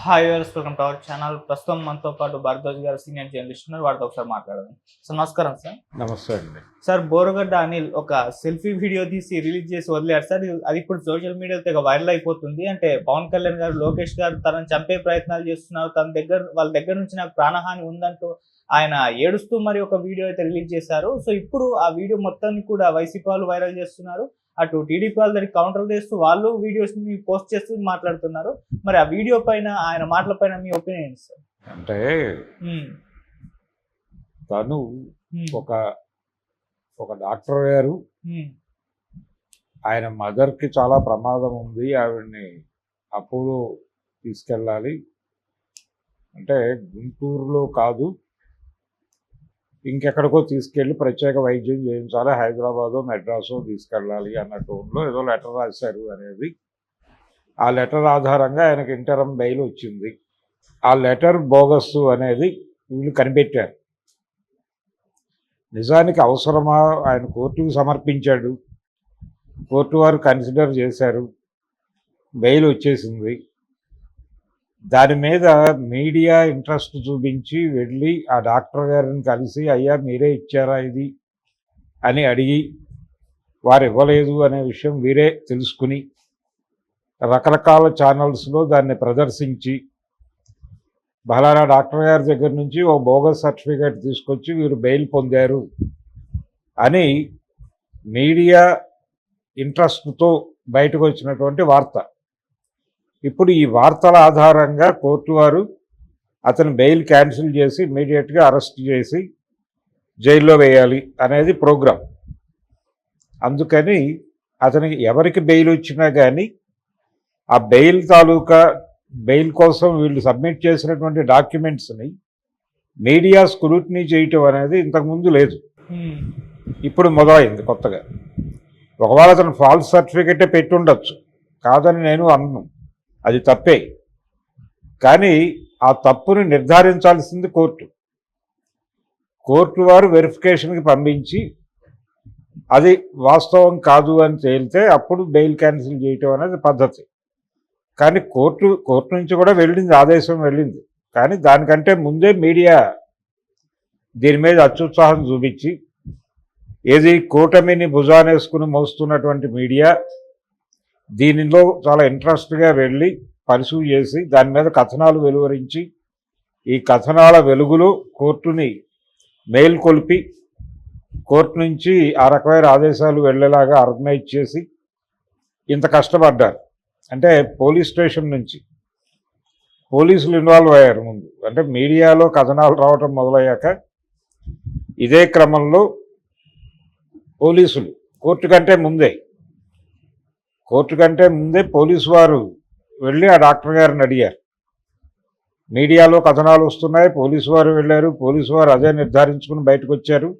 Hi welcome to our channel. ప్రస్తుతం మనతో పాటు భారద్వాజ్ గారు సీనియర్ జర్నలిస్ట్ ఉన్నారు. వారితో ఒకసారి మాట్లాడదాం. సార్ నమస్కారం సార్. నమస్తే అండి. సార్ బోరగడ్డ అనిల్ ఒక సెల్ఫీ వీడియో తీసి రిలీజ్ చేసి వదిలేరు సార్. అది ఇప్పుడు సోషల్ మీడియాలో తెగ వైరల్ అయిపోతుంది. అంటే పవన్ కళ్యాణ్ గారు లోకేష్ గారు తనని చంపే ప్రయత్నాలు చేస్తున్నారు. తన దగ్గర వాళ్ళ దగ్గర నుంచి నాకు ప్రాణహాని ఉందంటూ ఆయన ఏడుస్తూ మరి ఒక వీడియో అయితే రిలీజ్ చేశారు. సో ఇప్పుడు ఆ వీడియో మొత్తాన్ని కూడా వైసీపీ వాళ్ళు వైరల్ చేస్తున్నారు. అటు టీడీపీ వాళ్ళ దానికి కౌంటర్ చేస్తూ వాళ్ళు వీడియోస్ని పోస్ట్ చేస్తూ మాట్లాడుతున్నారు. మరి ఆ వీడియో పైన ఆయన మాటల పైన మీ ఒపీనియన్ సార్? అంటే తను ఒక ఒక డాక్టర్ గారు. ఆయన మదర్కి చాలా ప్రమాదం ఉంది. ఆవిడని అపోలో తీసుకెళ్ళాలి. అంటే గుంటూరులో కాదు ఇంకెక్కడికో తీసుకెళ్ళి ప్రత్యేక వైద్యం చేయించాలి హైదరాబాదు మెడ్రాసో తీసుకెళ్ళాలి అన్న టోన్లో ఏదో లెటర్ రాశారు అనేది. ఆ లెటర్ ఆధారంగా ఆయనకు ఇంటరం బెయిల్ వచ్చింది. ఆ లెటర్ బోగస్ అనేది వీళ్ళు కనిపెట్టారు. నిజానికి అవసరమా? ఆయన కోర్టుకు సమర్పించాడు. కోర్టు వారు కన్సిడర్ చేశారు. బెయిల్ వచ్చేసింది. దాని మీద మీడియా ఇంట్రెస్ట్ చూపించి వెళ్ళి ఆ డాక్టర్ గారిని కలిసి అయ్యా మీరే ఇచ్చారా ఇది? అని అడిగి వారు ఇవ్వలేదు అనే విషయం వీరే తెలుసుకుని రకరకాల ఛానల్స్లో దాన్ని ప్రదర్శించి బలానా డాక్టర్ గారి దగ్గర నుంచి ఓ బోగస్ సర్టిఫికేట్ తీసుకొచ్చి వీరు బెయిల్ పొందారు అని మీడియా ఇంట్రెస్ట్తో బయటకు వచ్చినటువంటి వార్త. ఇప్పుడు ఈ వార్తల ఆధారంగా కోర్టు వారు అతని బెయిల్ క్యాన్సిల్ చేసి ఇమీడియట్గా అరెస్ట్ చేసి జైల్లో వేయాలి అనేది ప్రోగ్రాం. అందుకని అతనికి ఎవరికి బెయిల్ వచ్చినా కానీ ఆ బెయిల్ తాలూకా బెయిల్ కోసం వీళ్ళు సబ్మిట్ చేసినటువంటి డాక్యుమెంట్స్ని మీడియా స్క్రూటినీ చేయటం అనేది ఇంతకుముందు లేదు. ఇప్పుడు మొదలైంది కొత్తగా. ఒకవేళ అతను ఫాల్స్ సర్టిఫికెటే పెట్టి ఉండొచ్చు కాదని నేను అన్ను. అది తప్పే. కానీ ఆ తప్పును నిర్ధారించాల్సింది కోర్టు. కోర్టు వారు వెరిఫికేషన్కి పంపించి అది వాస్తవం కాదు అని తేలితే అప్పుడు బెయిల్ క్యాన్సిల్ చేయటం అనేది పద్ధతి. కానీ కోర్టు కోర్టు నుంచి కూడా వెళ్ళింది ఆదేశం వెళ్ళింది. కానీ దానికంటే ముందే మీడియా దీని మీద అత్యుత్సాహం చూపించి ఏది కూటమిని భుజానేసుకుని మోస్తున్నటువంటి మీడియా దీనిలో చాలా ఇంట్రెస్ట్గా వెళ్ళి పరిశూ చేసి దాని మీద కథనాలు వెలువరించి ఈ కథనాల వెలుగులో కోర్టుని మేల్కొల్పి కోర్టు నుంచి ఆ రకమైన ఆదేశాలు వెళ్ళేలాగా ఆర్గనైజ్ చేసి ఇంత కష్టపడ్డారు. అంటే పోలీస్ స్టేషన్ నుంచి పోలీసులు ఇన్వాల్వ్ అయ్యారు ముందు. అంటే మీడియాలో కథనాలు రావటం మొదలయ్యాక ఇదే క్రమంలో పోలీసులు కోర్టు కంటే ముందే కోర్టు కంటే ముందే పోలీసు వారు వెళ్ళి ఆ డాక్టర్ గారిని అడిగారు. మీడియాలో కథనాలు వస్తున్నాయి. పోలీసు వారు వెళ్ళారు. పోలీసు వారు అదే నిర్ధారించుకుని బయటకు వచ్చారు.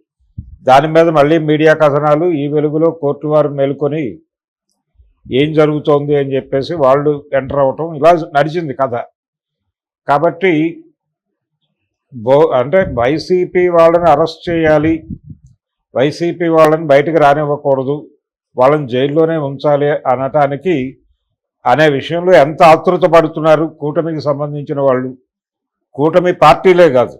దాని మీద మళ్ళీ మీడియా కథనాలు ఈ వెలుగులో కోర్టు వారు మేలుకొని ఏం జరుగుతోంది అని చెప్పేసి వాళ్ళు ఎంటర్ అవ్వటం ఇలా నడిచింది కథ. కాబట్టి బో అంటే వైసీపీ వాళ్ళని అరెస్ట్ చేయాలి. వైసీపీ వాళ్ళని బయటకు రానివ్వకూడదు. వాళ్ళని జైల్లోనే ఉంచాలి అనటానికి అనే విషయంలో ఎంత ఆతృత పడుతున్నారు కూటమికి సంబంధించిన వాళ్ళు. కూటమి పార్టీలే కాదు.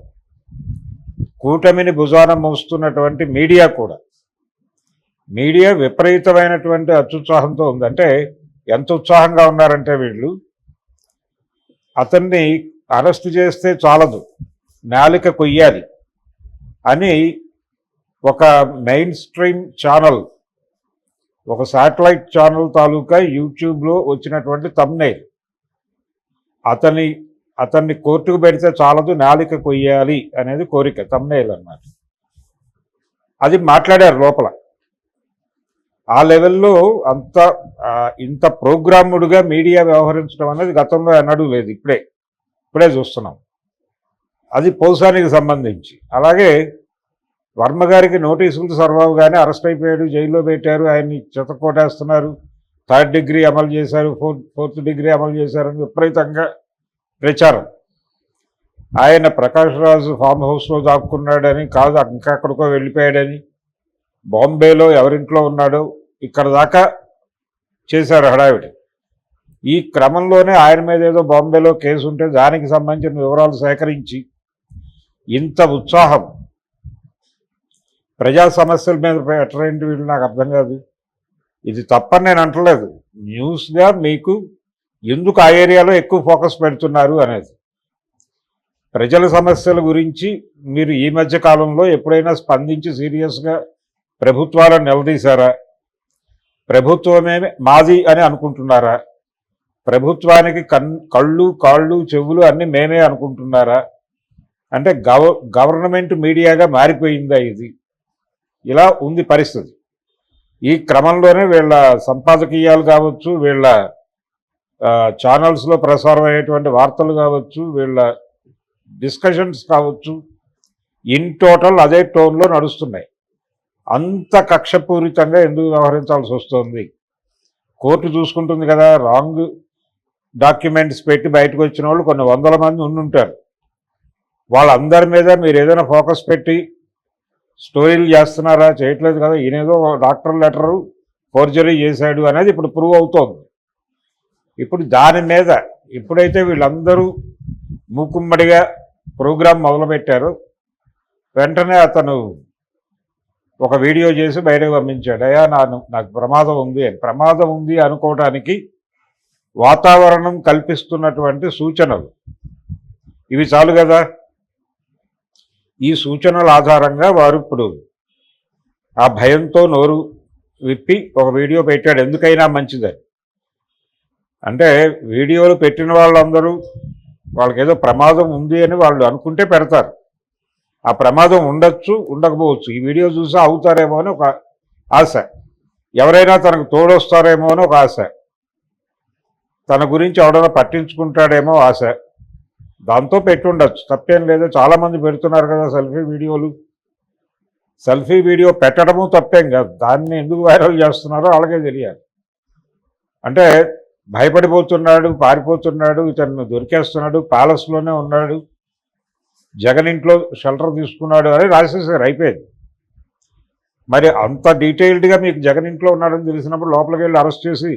కూటమిని భుజాన మోస్తున్నటువంటి మీడియా కూడా. మీడియా విపరీతమైనటువంటి అత్యుత్సాహంతో ఉంది. అంటే ఎంత ఉత్సాహంగా ఉన్నారంటే వీళ్ళు అతన్ని అరెస్ట్ చేస్తే చాలదు నాలిక కొయ్యాలి అని ఒక మెయిన్ స్ట్రీమ్ ఛానల్ ఒక శాటిలైట్ ఛానల్ తాలూకా యూట్యూబ్లో వచ్చినటువంటి తమ్నైల్ అతని అతన్ని కోర్టుకు పెడితే చాలదు నాలిక కొయ్యాలి అనేది కోరిక తమ్నైల్ అన్నమాట. అది మాట్లాడారు లోపల. ఆ లెవెల్లో అంత ఇంత ప్రోగ్రాముడుగా మీడియా వ్యవహరించడం అనేది గతంలో ఎన్నడూ లేదు ఇప్పుడే. ఇప్పుడే చూస్తున్నాం. అది పౌసానికి సంబంధించి. అలాగే వర్మ గారికి నోటీసులు సర్వగానే అరెస్ట్ అయిపోయాడు జైల్లో పెట్టారు ఆయన్ని చెతకోటేస్తున్నారు థర్డ్ డిగ్రీ అమలు చేశారు ఫోర్త్ ఫోర్త్ డిగ్రీ అమలు చేశారని విపరీతంగా ప్రచారం. ఆయన ప్రకాష్ రాజు ఫామ్ హౌస్లో దాక్కున్నాడని కాదు ఇంకా ఎక్కడికో వెళ్ళిపోయాడని బాంబేలో ఎవరింట్లో ఉన్నాడో ఇక్కడ దాకా చేశారు హడావిడి. ఈ క్రమంలోనే ఆయన మీద ఏదో బాంబేలో కేసు ఉంటే దానికి సంబంధించిన వివరాలు సేకరించి ఇంత ఉత్సాహం ప్రజా సమస్యల మీద పెట్టరేంటి వీళ్ళు? నాకు అర్థం కాదు. ఇది తప్పని నేను అంటలేదు. న్యూస్గా మీకు ఎందుకు ఆ ఏరియాలో ఎక్కువ ఫోకస్ పెడుతున్నారు అనేది. ప్రజల సమస్యల గురించి మీరు ఈ మధ్య కాలంలో ఎప్పుడైనా స్పందించి సీరియస్గా ప్రభుత్వాలను నిలదీశారా? ప్రభుత్వమే మాది అని అనుకుంటున్నారా? ప్రభుత్వానికి కన్ కళ్ళు కాళ్ళు చెవులు అన్నీ మేమే అనుకుంటున్నారా? అంటే గవ గవర్నమెంట్ మీడియాగా మారిపోయిందా ఇది? ఇలా ఉంది పరిస్థితి. ఈ క్రమంలోనే వీళ్ళ సంపాదకీయాలు కావచ్చు వీళ్ళ ఛానల్స్లో ప్రసారం అయ్యేటువంటి వార్తలు కావచ్చు వీళ్ళ డిస్కషన్స్ కావచ్చు ఇన్ టోటల్ అదే టోన్లో నడుస్తున్నాయి. అంత కక్షపూరితంగా ఎందుకు వ్యవహరించాల్సి వస్తుంది? కోర్టు చూసుకుంటుంది కదా రాంగ్ డాక్యుమెంట్స్ పెట్టి బయటకు వచ్చిన వాళ్ళు కొన్ని వందల మంది ఉండుంటారు. వాళ్ళందరి మీద మీరు ఏదైనా ఫోకస్ పెట్టి స్టోరీలు చేస్తున్నారా? చేయట్లేదు కదా. ఈయనేదో డాక్టర్ లెటరు ఫోర్జరీ చేశాడు అనేది ఇప్పుడు ప్రూవ్ అవుతోంది. ఇప్పుడు దాని మీద ఎప్పుడైతే వీళ్ళందరూ మూకుమ్మడిగా ప్రోగ్రాం మొదలుపెట్టారు వెంటనే అతను ఒక వీడియో చేసి బయటకు పంపించాడు. అయ్యా నాకు నాకు ప్రమాదం ఉంది అని. ప్రమాదం ఉంది అనుకోవటానికి వాతావరణం కల్పిస్తున్నటువంటి సూచనలు. ఇవి చాలు కదా. ఈ సూచనల ఆధారంగా వారు ఇప్పుడు ఆ భయంతో నోరు విప్పి ఒక వీడియో పెట్టాడు. ఎందుకైనా మంచిదని. అంటే వీడియోలు పెట్టిన వాళ్ళందరూ వాళ్ళకి ఏదో ప్రమాదం ఉంది అని వాళ్ళు అనుకుంటే పెడతారు. ఆ ప్రమాదం ఉండొచ్చు ఉండకపోవచ్చు. ఈ వీడియో చూసి అవుతారేమో అని ఒక ఆశ. ఎవరైనా తనకు తోడొస్తారేమో అని ఒక ఆశ. తన గురించి ఎవడైనా పట్టించుకుంటాడేమో ఆశ. దాంతో పెట్టుండొచ్చు. తప్పేం లేదు. చాలామంది పెడుతున్నారు కదా సెల్ఫీ వీడియోలు. సెల్ఫీ వీడియో పెట్టడము తప్పేం కాదు. దాన్ని ఎందుకు వైరల్ చేస్తున్నారో అలాగే తెలియాలి. అంటే భయపడిపోతున్నాడు పారిపోతున్నాడు ఇతను దొరికేస్తున్నాడు ప్యాలెస్లోనే ఉన్నాడు జగన్ ఇంట్లో షెల్టర్ తీసుకున్నాడు అని రాసేసారు. అయిపోయింది. మరి అంత డీటెయిల్డ్గా మీకు జగన్ ఇంట్లో ఉన్నాడని తెలిసినప్పుడు లోపలికి వెళ్ళి అరెస్ట్ చేసి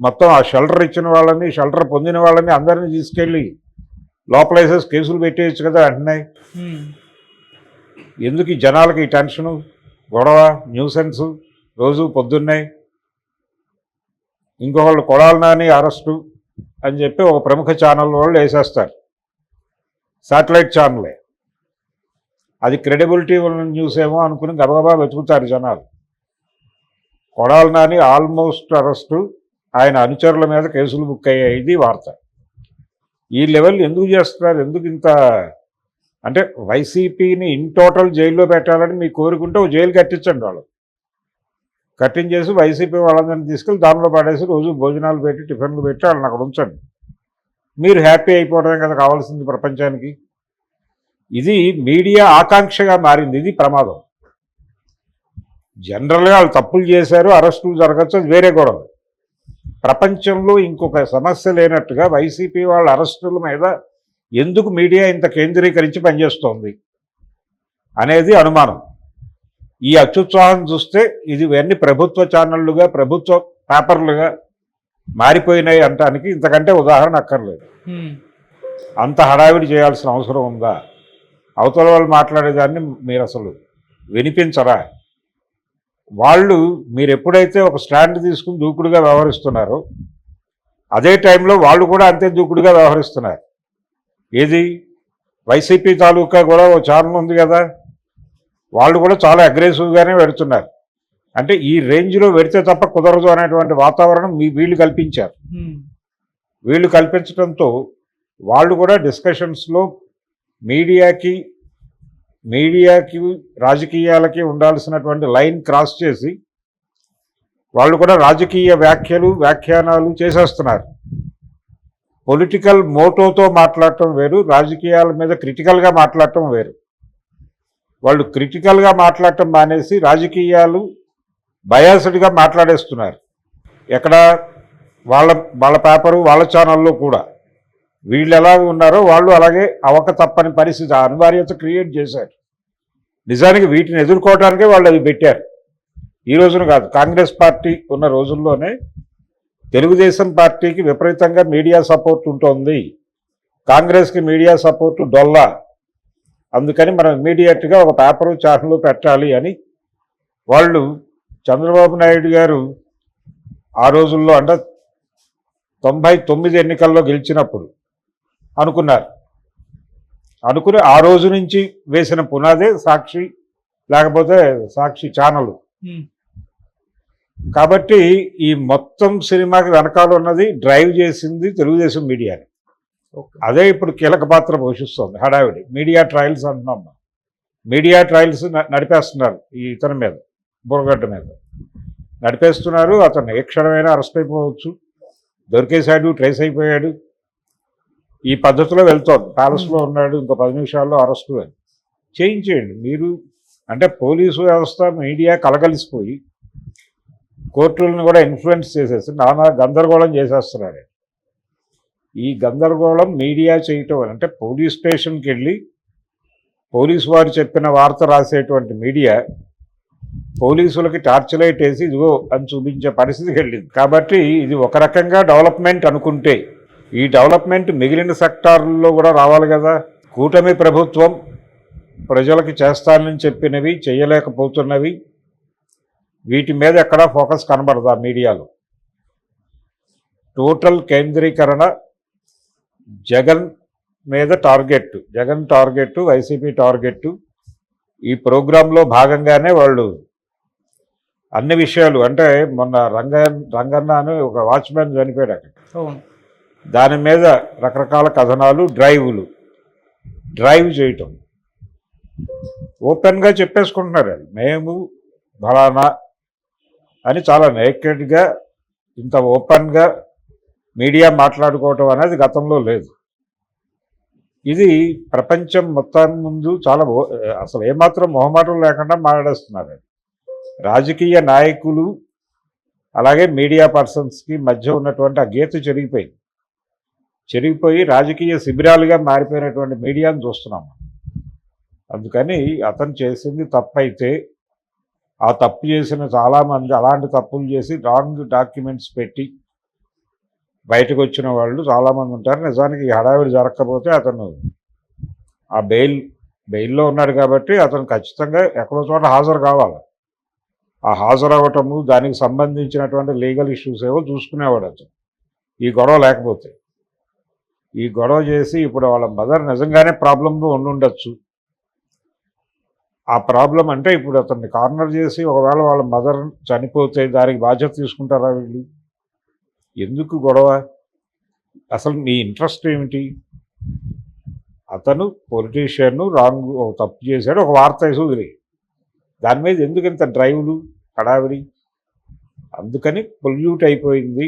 మొత్తం ఆ షెల్టర్ ఇచ్చిన వాళ్ళని షెల్టర్ పొందిన వాళ్ళని అందరినీ తీసుకెళ్ళి లోపల వేసేసి కేసులు పెట్టేయచ్చు కదా అంటున్నాయి. ఎందుకు ఈ జనాలకి ఈ టెన్షను? గొడవ న్యూసెన్స్ రోజు పొద్దున్నే. ఇంకొకళ్ళు కొడాలి నాని అరెస్టు అని చెప్పి ఒక ప్రముఖ ఛానల్ వాళ్ళు వేసేస్తారు. శాటిలైట్ ఛానలే. అది క్రెడిబిలిటీ ఉన్న న్యూస్ ఏమో అనుకుని గబగబా వెతుకుతారు జనాలు. Kodali Nani almost arrest. ఆయన అనుచరుల మీద కేసులు బుక్ అయ్యాయి ఇది వార్త. ఈ లెవెల్ ఎందుకు చేస్తున్నారు? ఎందుకు ఇంత అంటే వైసీపీని ఇన్ టోటల్ జైల్లో పెట్టాలని మీ కోరుకుంటే ఓ జైలు కట్టించండి వాళ్ళు. కట్టించేసి వైసీపీ వాళ్ళందరినీ తీసుకెళ్ళి దానిలో పడేసి రోజు భోజనాలు పెట్టి టిఫిన్లు పెట్టి వాళ్ళని అక్కడ ఉంచండి. మీరు హ్యాపీ అయిపోవడమే కదా కావాల్సింది ప్రపంచానికి. ఇది మీడియా ఆకాంక్షగా మారింది. ఇది ప్రమాదం. జనరల్గా వాళ్ళు తప్పులు చేశారు అరెస్టులు జరగచ్చు అది వేరే గొడవ. ప్రపంచంలో ఇంకొక సమస్య లేనట్టుగా వైసీపీ వాళ్ళ అరెస్టుల మీద ఎందుకు మీడియా ఇంత కేంద్రీకరించి పనిచేస్తోంది అనేది అనుమానం. ఈ అత్యుత్సాహం చూస్తే ఇది ఇవన్నీ ప్రభుత్వ ఛానళ్ళుగా ప్రభుత్వ పేపర్లుగా మారిపోయినాయి అంటానికి ఇంతకంటే ఉదాహరణ అక్కర్లేదు. అంత హడావిడి చేయాల్సిన అవసరం ఉందా? అవతల వాళ్ళు మాట్లాడేదాన్ని మీరు అసలు వినిపించరా? వాళ్ళు మీరు ఎప్పుడైతే ఒక స్టాండ్ తీసుకుని దూకుడుగా వ్యవహరిస్తున్నారో అదే టైంలో వాళ్ళు కూడా అంతే దూకుడుగా వ్యవహరిస్తున్నారు. ఏది? వైసీపీ తాలూకా కూడా ఓ ఛానల్ ఉంది కదా. వాళ్ళు కూడా చాలా అగ్రెసివ్గానే పెడుతున్నారు. అంటే ఈ రేంజ్లో పెడితే తప్ప కుదరదు అనేటువంటి వాతావరణం మీ వీళ్ళు కల్పించారు. వీళ్ళు కల్పించడంతో వాళ్ళు కూడా డిస్కషన్స్లో మీడియాకి మీడియాకి రాజకీయాలకి ఉండాల్సినటువంటి లైన్ క్రాస్ చేసి వాళ్ళు కూడా రాజకీయ వ్యాఖ్యలు వ్యాఖ్యానాలు చేసేస్తున్నారు. పొలిటికల్ మోటోతో మాట్లాడటం వేరు రాజకీయాల మీద క్రిటికల్గా మాట్లాడటం వేరు. వాళ్ళు క్రిటికల్గా మాట్లాడటం మానేసి రాజకీయాలు బయాసడ్గా మాట్లాడేస్తున్నారు. ఎక్కడ వాళ్ళ వాళ్ళ పేపరు వాళ్ళ ఛానల్లో కూడా. వీళ్ళు ఎలా ఉన్నారో వాళ్ళు అలాగే అవక తప్పని పరిస్థితి అనివార్యత క్రియేట్ చేశారు. నిజానికి వీటిని ఎదుర్కోవడానికే వాళ్ళు అవి పెట్టారు. ఈ రోజున కాదు కాంగ్రెస్ పార్టీ ఉన్న రోజుల్లోనే తెలుగుదేశం పార్టీకి విపరీతంగా మీడియా సపోర్ట్ ఉంటుంది. కాంగ్రెస్కి మీడియా సపోర్ట్ డొల్ల. అందుకని మనం ఇమీడియట్గా ఒక పేపరు ఛానల్ పెట్టాలి అని వాళ్ళు చంద్రబాబు నాయుడు గారు ఆ రోజుల్లో అంటే తొంభై తొమ్మిది ఎన్నికల్లో గెలిచినప్పుడు అనుకున్నారు. అనుకుని ఆ రోజు నుంచి వేసిన పునాదే సాక్షి లేకపోతే సాక్షి ఛానల్. కాబట్టి ఈ మొత్తం సినిమాకి వెనకాల ఉన్నది డ్రైవ్ చేసింది తెలుగుదేశం మీడియాని. అదే ఇప్పుడు కీలక పాత్ర పోషిస్తుంది హడావిడి. మీడియా ట్రయల్స్ అంటున్నాం. మీడియా ట్రయల్స్ నడిపేస్తున్నారు ఈ ఇతని మీద బుర్రగడ్డ మీద. నడిపేస్తున్నారు అతను ఏ క్షణమైనా అరెస్ట్ అయిపోవచ్చు. దొరికేశాడు ట్రేస్ అయిపోయాడు. ఈ పద్ధతిలో వెళ్తోంది ప్యాలెస్లో ఉన్నాడు ఇంకో పది నిమిషాల్లో అరెస్టు అని చేయించేయండి మీరు అంటే పోలీసు వ్యవస్థ మీడియా కలగలిసిపోయి కోర్టులను కూడా ఇన్ఫ్లుయెన్స్ చేసేసి నానా గందరగోళం చేసేస్తున్నాడు ఈ గందరగోళం మీడియా చేయటం అంటే పోలీస్ స్టేషన్కి వెళ్ళి పోలీసు వారు చెప్పిన వార్త రాసేటువంటి మీడియా పోలీసులకి టార్చ్ లైట్ వేసి ఇదిగో అని చూపించే పరిస్థితికి వెళ్ళింది. కాబట్టి ఇది ఒక రకంగా డెవలప్మెంట్ అనుకుంటే ఈ డెవలప్మెంట్ మిగిలిన సెక్టార్లలో కూడా రావాలి కదా. కూటమి ప్రభుత్వం ప్రజలకు చేస్తానని చెప్పినవి చేయలేకపోతున్నవి వీటి మీద ఎక్కడా ఫోకస్ కనబడదా మీడియాలో? టోటల్ కేంద్రీకరణ జగన్ మీద target Jagan target YCP target ఈ ప్రోగ్రాంలో భాగంగానే వాళ్ళు అన్ని విషయాలు అంటే మొన్న రంగ రంగన్న అని ఒక వాచ్మెన్ చనిపోయాడు అక్కడ. దాని మీద రకరకాల కథనాలు డ్రైవ్లు. డ్రైవ్ చేయటం. ఓపెన్గా చెప్పేసుకుంటున్నారు. మేము ఫలానా అని చాలా నేకెడ్గా ఇంత ఓపెన్గా మీడియా మాట్లాడుకోవటం అనేది గతంలో లేదు. ఇది ప్రపంచం మొత్తం ముందు చాలా అసలు ఏమాత్రం మొహమాటం లేకుండా మాట్లాడేస్తున్నారు. రాజకీయ నాయకులు అలాగే మీడియా పర్సన్స్కి మధ్య ఉన్నటువంటి ఆ గీత చెరిగిపోయింది. చెరిగిపోయి రాజకీయ శిబిరాలుగా మారిపోయినటువంటి మీడియాను చూస్తున్నాం అందుకని అతను చేసింది తప్పైతే ఆ తప్పు చేసిన చాలామంది అలాంటి తప్పులు చేసి రాంగ్ డాక్యుమెంట్స్ పెట్టి బయటకు వచ్చిన వాళ్ళు చాలామంది ఉంటారు. నిజానికి ఈ హడావిడి జరగకపోతే అతను ఆ బెయిల్ బెయిల్లో ఉన్నాడు కాబట్టి అతను ఖచ్చితంగా ఎక్కడో చోట హాజరు కావాలి. ఆ హాజరు అవ్వటము దానికి సంబంధించినటువంటి లీగల్ ఇష్యూస్ ఏవో చూసుకునేవాడు అతను. ఈ గొడవ లేకపోతే. ఈ గొడవ చేసి ఇప్పుడు వాళ్ళ మదర్ నిజంగానే ప్రాబ్లంలో ఉండుండొచ్చు ఆ ప్రాబ్లం అంటే ఇప్పుడు అతన్ని కార్నర్ చేసి ఒకవేళ వాళ్ళ మదర్ చనిపోతే దానికి బాధ్యత తీసుకుంటారా వీళ్ళు? ఎందుకు గొడవ? అసలు మీ ఇంట్రెస్ట్ ఏమిటి? అతను పొలిటీషియన్ రాంగ్ ఒక తప్పు చేశాడు ఒక వార్త వేసి దాని మీద ఎందుకు ఇంత డ్రైవ్లు హడావిడి? అందుకని పొల్యూట్ అయిపోయింది.